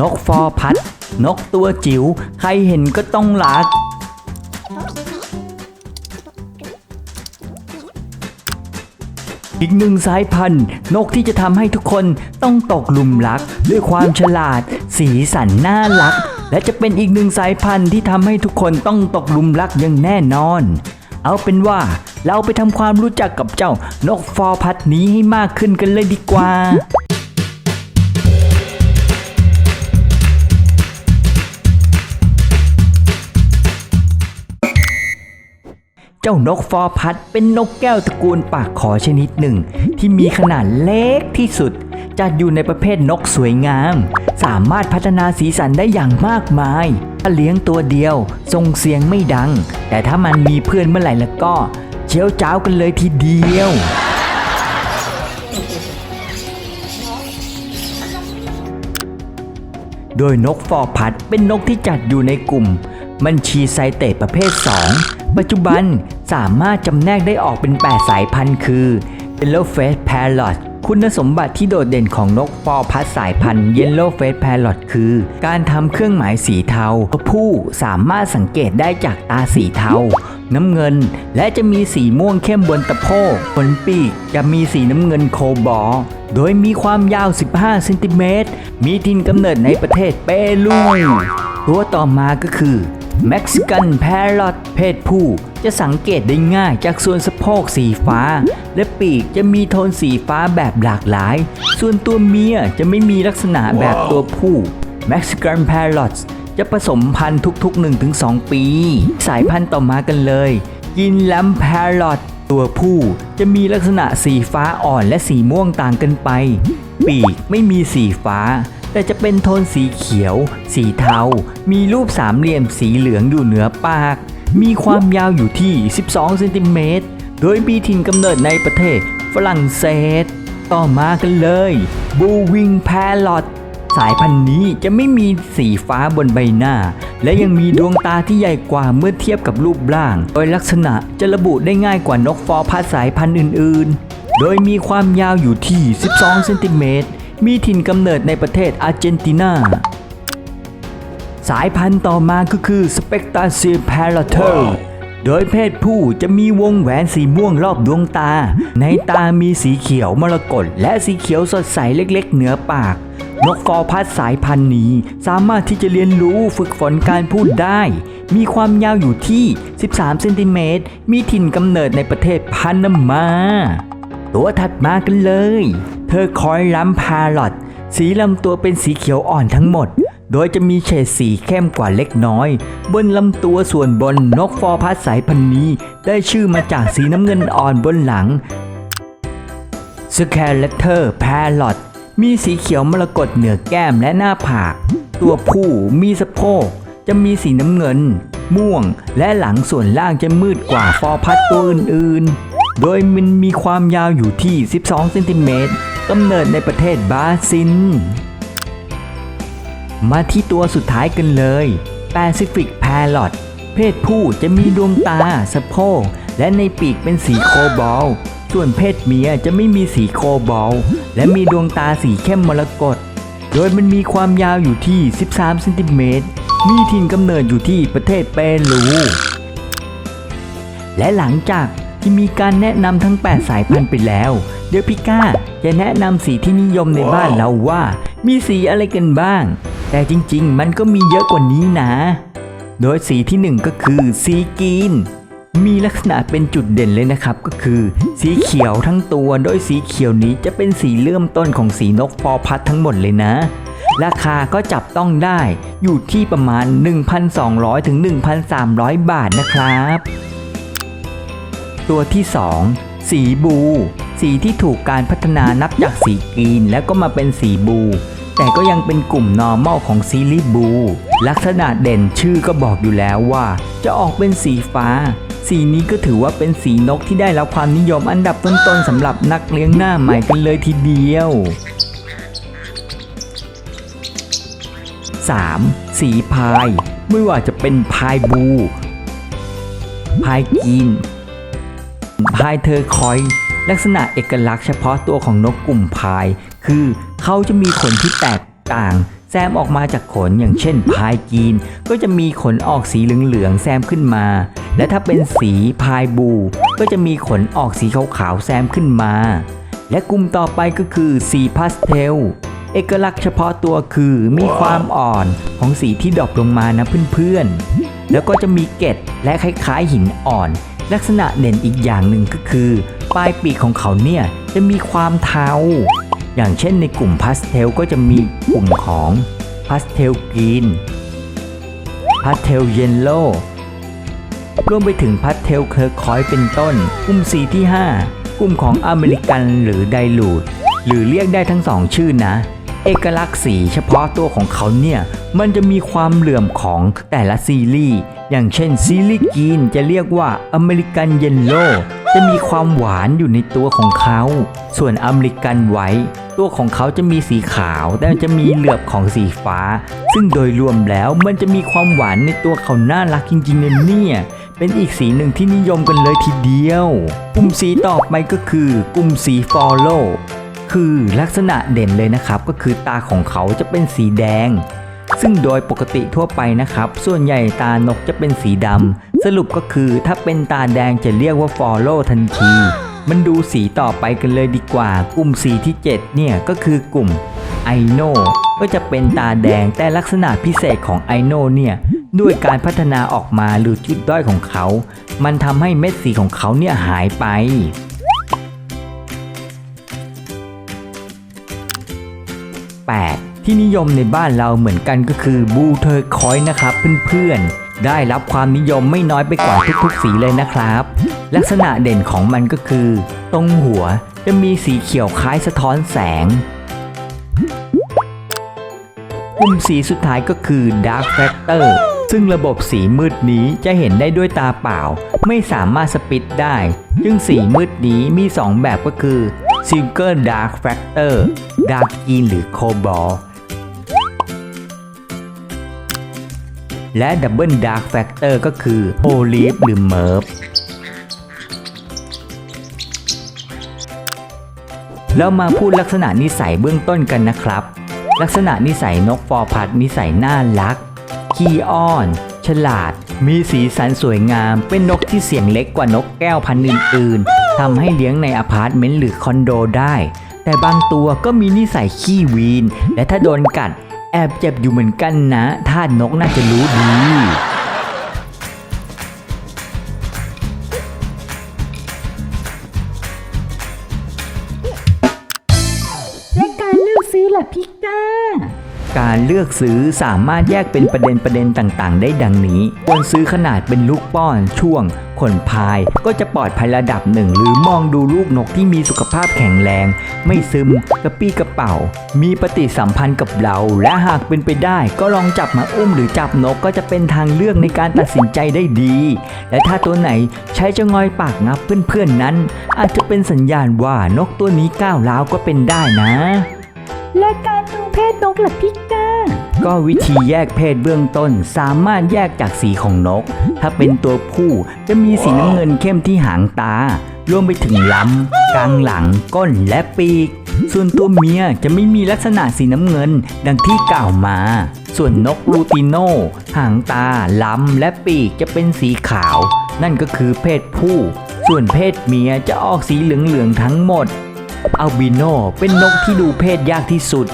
นกฟอร์พัด นกตัวจิ๋วใครเห็นก็ต้องรัก อีกหนึ่งสายพันธุ์ นกที่จะทำให้ทุกคนต้องตกหลุมรัก ด้วยความฉลาด สีสันน่ารัก และจะเป็นอีกหนึ่งสายพันธุ์ที่ทำให้ทุกคนต้องตกหลุมรักอย่างแน่นอน เอาเป็นว่าเราไปทำความรู้จักกับเจ้านกฟอร์พัดนี้ให้มากขึ้นกันเลยดีกว่า จ้านกฟอร์พัดเป็นนกแก้วตระกูลปากขอชนิดหนึ่ง ที่มีขนาดเล็กที่สุด จัดอยู่ในประเภทนกสวยงาม สามารถพัฒนาสีสันได้อย่างมากมายถ้าเลี้ยงตัวเดียวส่งเสียงไม่ดัง แต่ถ้ามันมีเพื่อนเมื่อไหร่แล้วก็เจียวจ้าวกันเลยทีเดียว โดยนกฟอร์พัดเป็นนกที่จัดอยู่ในกลุ่มบัญชีไซเตตประเภท 2 ปัจจุบันสามารถจำแนกได้ออกเป็น 8 สายพันธุ์คือ Yellow Face Parrot คุณสมบัติที่โดดเด่นของนกฟอพัดสายพันธุ์ Yellow Face Parrot คือ การทำเครื่องหมายสีเทาผู้สามารถสังเกตได้จากตาสีเทา น้ำเงิน และจะมีสีม่วงเข้มบนตะโพกบนปีกจะมีสีน้ำเงินโคบอลโดยมีความยาว 15 เซนติเมตร มีทินกำเนิดในประเทศเปรูตัวต่อมาก็คือ Mexican Parrot เพศผู้ จะสังเกตได้ง่ายจากส่วนสะโพกสีฟ้า และปีกจะมีโทนสีฟ้าแบบหลากหลาย ส่วนตัวเมียจะไม่มีลักษณะแบบตัวผู้ Mexican Parrots จะผสมพันธุ์ทุก ๆ 1-2 ปี สายพันธุ์ต่อมากันเลย ยินลัมแพรอตตัวผู้จะมีลักษณะสีฟ้าอ่อนและสีม่วงต่างกันไป ปีกไม่มีสีฟ้า แต่จะเป็นโทนสีเขียว สีเทา มีรูปสามเหลี่ยมสีเหลืองอยู่เหนือปาก มีความยาวอยู่ที่ 12เซนติเมตร โดยมีถิ่นกำเนิดในประเทศฝรั่งเศส ต่อมากันเลยบูวิงแพรอตสายพันธุ์นี้จะไม่มีสีฟ้าบนใบหน้า และยังมีดวงตาที่ใหญ่กว่าเมื่อเทียบกับรูปร่าง โดยลักษณะจะระบุได้ง่ายกว่านกฟอร์พัดสายพันธุ์อื่น ๆ โดยมีความยาวอยู่ที่ 12 เซนติเมตร มีถิ่นกำเนิดในประเทศอาร์เจนตินา สายพันธุ์ต่อมาก็คือ Spectaceae Parrotter โดยเพศผู้จะมีวงแหวนสีม่วงรอบดวงตา ในตามีสีเขียวมรกตและสีเขียวสดใสเล็กๆ เหนือปาก นกฟอร์พัดสายพันธุ์นี้ สามารถที่จะเรียนรู้ฝึกฝนการพูดได้ มีความยาวอยู่ที่ 13 เซนติเมตร มีถิ่นกำเนิดในประเทศพานามา ตัวถัดมากันเลย เธอคอยลัมพาลอตสีลำตัวเป็นสีเขียวอ่อนทั้งหมด โดยจะมีเฉดสีเข้มกว่าเล็กน้อย บนลำตัวส่วนบนนกฟอร์พัดสายพันธุ์นี้ ได้ชื่อมาจากสีน้ำเงินอ่อนบนหลังสแคเลเตอร์แพรอตมีสีเขียวมรกตเหนือแก้มและหน้าผาก ตัวผู้มีสะโพกจะมีสีน้ำเงิน ม่วง และหลังส่วนล่างจะมืดกว่าฟอร์พัดตัวอื่นๆ โดยมันมีความยาวอยู่ที่ 12 เซนติเมตร กำเนิดในประเทศบราซิล มาที่ตัวสุดท้ายกันเลย Pacific Parrot เพศผู้จะมีดวงตา สะโพก และในปีกเป็นสีโคบอล ส่วนเพศเมียจะไม่มีสีโคบอล และมีดวงตาสีเข้มมรกต โดยมันมีความยาวอยู่ที่ 13 เซนติเมตร มีถิ่นกำเนิดอยู่ที่ประเทศเปรู และหลังจาก ที่มีการแนะนำทั้ง 8 สายพันธุ์ไปแล้ว เดี๋ยวพี่ก้าจะแนะนำสีที่นิยมในบ้านเราว่า มีสีอะไรกันบ้าง แต่จริงๆ มันก็มีเยอะกว่านี้นะ โดยสีที่หนึ่งก็คือสีกรีน มีลักษณะเป็นจุดเด่นเลยนะครับ ก็คือ สีเขียวทั้งตัว โดยสีเขียวนี้จะเป็นสีเริ่มต้นของสีนกฟอร์พัดทั้งหมดเลยนะราคาก็จับต้องได้อยู่ที่ประมาณ 1,200 ถึง 1,300 บาทนะครับ ตัวที่ 2 สีบู สีที่ถูกการพัฒนานับจากสีกรีนแล้วก็มาเป็นสีบู แต่ก็ยังเป็นกลุ่ม normal ของซีรีส์บู ลักษณะเด่นชื่อก็บอกอยู่แล้วว่า จะออกเป็นสีฟ้า สีนี้ก็ถือว่าเป็นสีนกที่ได้รับความนิยมอันดับต้นๆสำหรับนักเลี้ยงหน้าใหม่กันเลยทีเดียว 3. สีพาย ไม่ว่าจะเป็นพายบู พายกรีน พายเทอร์คอยส์ลักษณะเอกลักษณ์เฉพาะตัวของนกกลุ่มพาย คือเขาจะมีขนที่แตกต่างแซมออกมาจากขนอย่างเช่นพายกีน ก็จะมีขนออกสีเหลืองๆแซมขึ้นมา และถ้าเป็นสีพายบู ก็จะมีขนออกสีขาวๆแซมขึ้นมา และกลุ่มต่อไปก็คือสีพาสเทลเอกลักษณ์เฉพาะตัวคือมีความอ่อนของสีที่ดรอปลงมานะเพื่อนๆ แล้วก็จะมีเกล็ดและคล้ายๆหินอ่อน ลักษณะเด่นอีกอย่างหนึ่งก็คือ ปลายปีกของเขาเนี่ยจะมีความเทา อย่างเช่นในกลุ่มพาสเทลก็จะมีกลุ่มของพาสเทลกรีนพาสเทลเยลโล่รวมไปถึงพาสเทลเคอร์คอยเป็นต้น กลุ่มสีที่ 5 กลุ่มของอเมริกันหรือไดลูดหรือเรียกได้ทั้งสองชื่อนะ เอกลักษณ์สีเฉพาะตัวของเขาเนี่ย มันจะมีความเหลื่อมของแต่ละซีรีส์ อย่างเช่นซีรีส์กรีนจะเรียกว่าอเมริกันเยลโลจะมีความหวานอยู่ในตัวของเขา ส่วนอเมริกันไวท์ตัวของเขาจะมีสีขาว แต่จะมีเหลือบของสีฟ้า ซึ่งโดยรวมแล้วมันจะมีความหวานในตัวเขาน่ารักจริงๆนะเนี่ยเป็นอีกสีหนึ่งที่นิยมกันเลยทีเดียว กลุ่มสีต่อไปก็คือกลุ่มสี follow คือลักษณะเด่นเลยนะครับ ก็คือตาของเขาจะเป็นสีแดง ซึ่งโดยปกติทั่วไปนะครับ ส่วนใหญ่ตานกจะเป็นสีดำ สรุปก็คือถ้าเป็นตาแดงจะเรียกว่า follow ทันที มันดูสีต่อไปกันเลยดีกว่า กลุ่มสีที่ 7 เนี่ยก็คือกลุ่มไอโนก็จะเป็นตาแดงแต่ลักษณะพิเศษของไอโนเนี่ยด้วยการพัฒนาออกมาหรือจุดด้อยของเขา มันทำให้เม็ดสีของเขาเนี่ยหายไป 8. ที่นิยมในบ้านเราเหมือนกันก็คือบูเทอร์คอยนะครับเพื่อนๆ ได้รับความนิยมไม่น้อยไปกว่าทุกๆสีเลยนะครับ ลักษณะเด่นของมันก็คือ ตรงหัวจะมีสีเขียวคล้ายสะท้อนแสงกลุ่มสีสุดท้ายก็คือ Dark Factor ซึ่งระบบสีมืดนี้จะเห็นได้ด้วยตาเปล่า ไม่สามารถสปิดได้ ซึ่งสีมืดนี้มี 2 แบบก็คือ Single Dark Factor Dark Green หรือ Cobalt และ Double Dark Factor ก็คือ Olive หรือ Merv เรามาพูดลักษณะนิสัยเบื้องต้นกันนะครับ ลักษณะนิสัยนกฟอร์พัดนิสัยน่ารัก ขี้อ้อน ฉลาด มีสีสันสวยงาม เป็นนกที่เสียงเล็กกว่านกแก้วพันธุ์อื่น ๆทำให้เลี้ยงในอพาร์ตเมนต์หรือคอนโดได้ แต่บางตัวก็มีนิสัยขี้วีน และถ้าโดนกัด แอบเจ็บอยู่เหมือนกันนะท่านนกน่าจะรู้ดี การเลือกซื้อสามารถแยกเป็นประเด็นประเด็นต่างๆ ได้ดังนี้ ควรซื้อขนาดเป็นลูกป้อนช่วง ขนพายก็จะปลอดภัยระดับหนึ่ง หรือมองดูลูกนกที่มีสุขภาพแข็งแรง ไม่ซึมกระปี้กระเป๋า มีปฏิสัมพันธ์กับเรา และหากเป็นไปได้ ก็ลองจับมาอุ้มหรือจับนกก็จะเป็นทางเลือกในการตัดสินใจได้ดี และถ้าตัวไหนใช้จะงอยปากงับเพื่อนๆนั้น อาจจะเป็นสัญญาณว่านกตัวนี้ก้าวร้าวก็เป็นได้นะและการดูเพศนกล่ะพี่ ก็วิธีแยกเพศเบื้องต้นสามารถแยกจากสีของนก ถ้าเป็นตัวผู้จะมีสีน้ำเงินเข้มที่หางตา รวมไปถึงลำกลางหลังก้นและปีก ส่วนตัวเมียจะไม่มีลักษณะสีน้ำเงินดังที่กล่าวมา ส่วนนกลูติโนหางตาลำและปีกจะเป็นสีขาว นั่นก็คือเพศผู้ ส่วนเพศเมียจะออกสีเหลืองๆทั้งหมดอัลบิโนเป็นนกที่ดูเพศยากที่สุด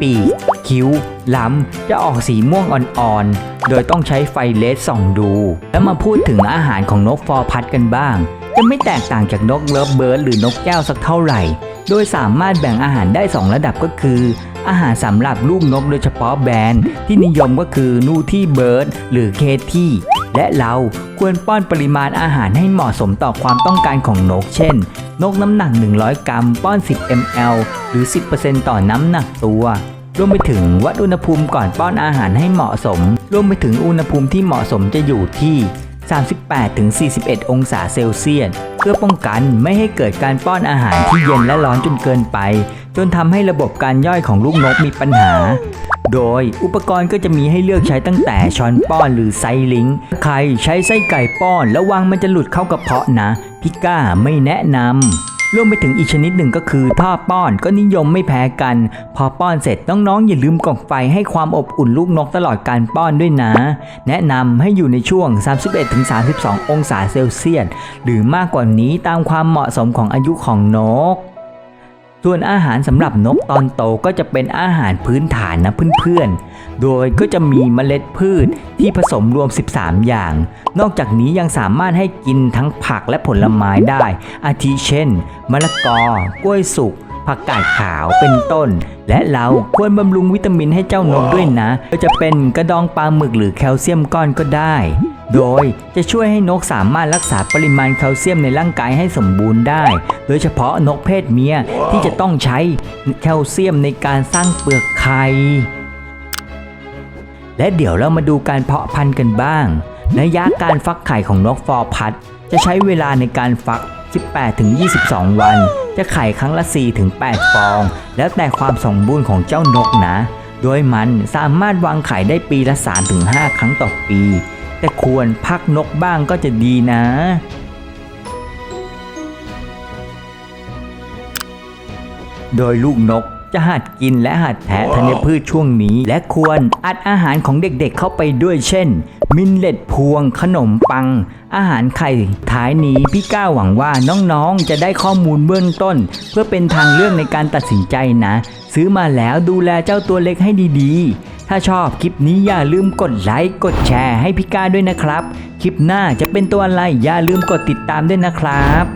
ปีก คิ้วลำจะออกสีม่วงอ่อนๆ โดยต้องใช้ไฟเลสส่องดู แล้วมาพูดถึงอาหารของนกฟอร์พัดกันบ้าง จะไม่แตกต่างจากนกเลิฟเบิร์ดหรือนกแก้วสักเท่าไหร่ โดยสามารถแบ่งอาหารได้ 2 ระดับก็คือ อาหารสำหรับลูกนกโดยเฉพาะแบรนด์ที่นิยมก็คือนูที่เบิร์ดหรือเคที่ และเราควรป้อนปริมาณอาหารให้เหมาะสมต่อความต้องการของนก เช่น นกน้ำหนัก 100 กรัม ป้อน 10 ml หรือ 10%ต่อน้ำหนักตัวรวมไปถึงวัดอุณหภูมิก่อนป้อนอาหารให้เหมาะสม รวมไปถึงอุณหภูมิที่เหมาะสมจะอยู่ที่ 38-41 องศาเซลเซียส เพื่อป้องกันไม่ให้เกิดการป้อนอาหารที่เย็นและร้อนจนเกินไป จนทำให้ระบบการย่อยของลูกนกมีปัญหา โดยอุปกรณ์ก็จะมีให้เลือกใช้ตั้งแต่ช้อนป้อนหรือไซลิงใครใช้ไส้ไก่ป้อนระวังมันจะหลุดเข้ากระเพาะนะ พิก้าไม่แนะนำรวมไปถึงอีกชนิดหนึ่งก็คือท่อป้อนก็นิยมไม่แพ้กัน พอป้อนเสร็จน้องๆ อย่าลืมกองไฟให้ความอบอุ่นลูกนกตลอดการป้อนด้วยนะ แนะนำให้อยู่ในช่วง 31-32 องศาเซลเซียสหรือมากกว่านี้ตามความเหมาะสมของอายุของนก ส่วนอาหารสำหรับนกตอนโตก็จะเป็นอาหารพื้นฐานนะเพื่อนๆ โดยก็จะมีเมล็ดพืชที่ผสมรวม 13 อย่าง นอกจากนี้ยังสามารถให้กินทั้งผักและผลไม้ได้ อาทิเช่น มะละกอ กล้วยสุกผักกาดขาวเป็นต้น และเราควรบำรุงวิตามินให้เจ้านกด้วยนะก็จะเป็นกระดองปลาหมึกหรือแคลเซียมก้อนก็ได้ โดยจะช่วยให้นกสามารถรักษาปริมาณแคลเซียมในร่างกายให้สมบูรณ์ได้ โดยเฉพาะนกเพศเมียที่จะต้องใช้แคลเซียมในการสร้างเปลือกไข่และเดี๋ยวเรามาดูการเพาะพันธุ์กันบ้างระยะการฟักไข่ของนกฟอร์พัดจะใช้เวลาในการฟัก 18-22 วัน จะไข่ครั้งละ 4-8 ฟอง แล้วแต่ความสมบูรณ์ของเจ้านกนะ โดยมันสามารถวางไข่ได้ปีละ 3-5 ครั้งต่อปี แต่ควรพักนกบ้างก็จะดีนะ โดยลูกนกจะหัดกินและหัดแทะธัญพืชช่วงนี้ และควรอัดอาหารของเด็กๆเข้าไปด้วยเช่น มินเล็ตพวง ขนมปัง อาหารไข่ท้ายนี้พี่ก้าวหวังว่าน้องๆ จะได้ข้อมูลเบื้องต้น เพื่อเป็นทางเลือกในการตัดสินใจนะ ซื้อมาแล้วดูแลเจ้าตัวเล็กให้ดีๆ ถ้าชอบคลิปนี้อย่าลืมกดไลค์กดแชร์ให้พี่ก้าด้วยนะครับ คลิปหน้าจะเป็นตัวอะไรอย่าลืมกดติดตามด้วยนะครับ